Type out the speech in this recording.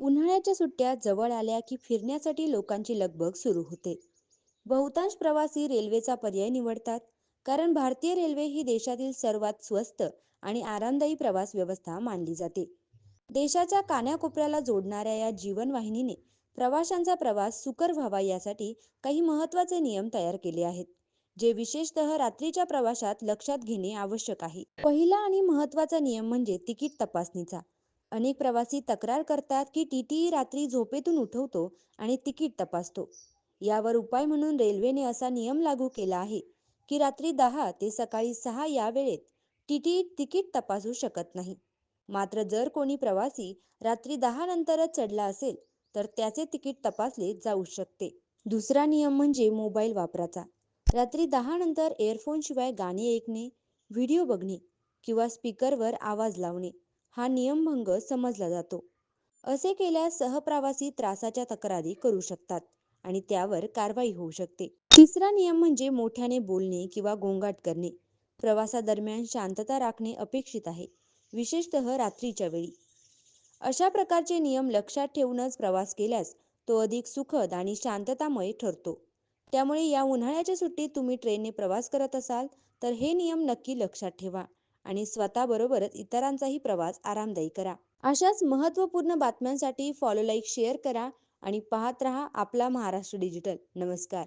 उन्हाळ्याच्या सुट्ट्या जवळ आल्या की फिरण्यासाठी लोकांची लगबग सुरू होते. बहुतांश प्रवासी रेल्वेचा पर्याय निवडतात कारण भारतीय रेल्वे ही देशातील सर्वात स्वस्त आणि आरामदायी प्रवास व्यवस्था मानली जाते. देशाच्या कान्याकोपऱ्याला जोडणाऱ्या या जीवनवाहिनीने प्रवाशांचा प्रवास सुकर व्हावा यासाठी काही महत्त्वाचे नियम तयार केले आहेत जे विशेषतः रात्रीच्या प्रवाशात लक्षात घेणे आवश्यक आहे. पहिला आणि महत्त्वाचा नियम म्हणजे तिकीट तपासणीचा. अनेक प्रवासी तक्रार करतात की टीटीई रात्री झोपेतून उठवतो आणि तिकीट तपासतो. यावर उपाय म्हणून रेल्वेने असा नियम लागू केला आहे की रात्री दहा ते सकाळी सहा या वेळेत टीटीई तिकीट तपासू शकत नाही. मात्र जर कोणी प्रवासी रात्री दहा नंतरच चढला असेल तर त्याचे तिकीट तपासले जाऊ शकते. दुसरा नियम म्हणजे मोबाईल वापराचा. रात्री दहा नंतर एअरफोनशिवाय गाणी ऐकणे व्हिडिओ बघणे किंवा स्पीकरवर आवाज लावणे हा नियमभंग समजला जातो. असे केल्यास सहप्रवासी त्रासाच्या तक्रारी करू शकतात आणि त्यावर कारवाई होऊ शकते. तिसरा नियम म्हणजे मोठ्याने बोलणे किंवा गोंगाट करणे. प्रवासादरम्यान शांतता राखणे अपेक्षित आहे. विशेषतः रात्रीच्या वेळी. अशा प्रकारचे नियम लक्षात ठेवूनच प्रवास केल्यास तो अधिक सुखद आणि शांततामय ठरतो. त्यामुळे या उन्हाळ्याच्या सुट्टीत तुम्ही ट्रेनने प्रवास करत असाल तर हे नियम नक्की लक्षात ठेवा आणि स्वतःबरोबरच इतरांचाही प्रवास आरामदायी करा. अशाच महत्त्वपूर्ण बातम्यांसाठी फॉलो लाईक शेअर करा आणि पाहत रहा आपला महाराष्ट्र डिजिटल नमस्कार.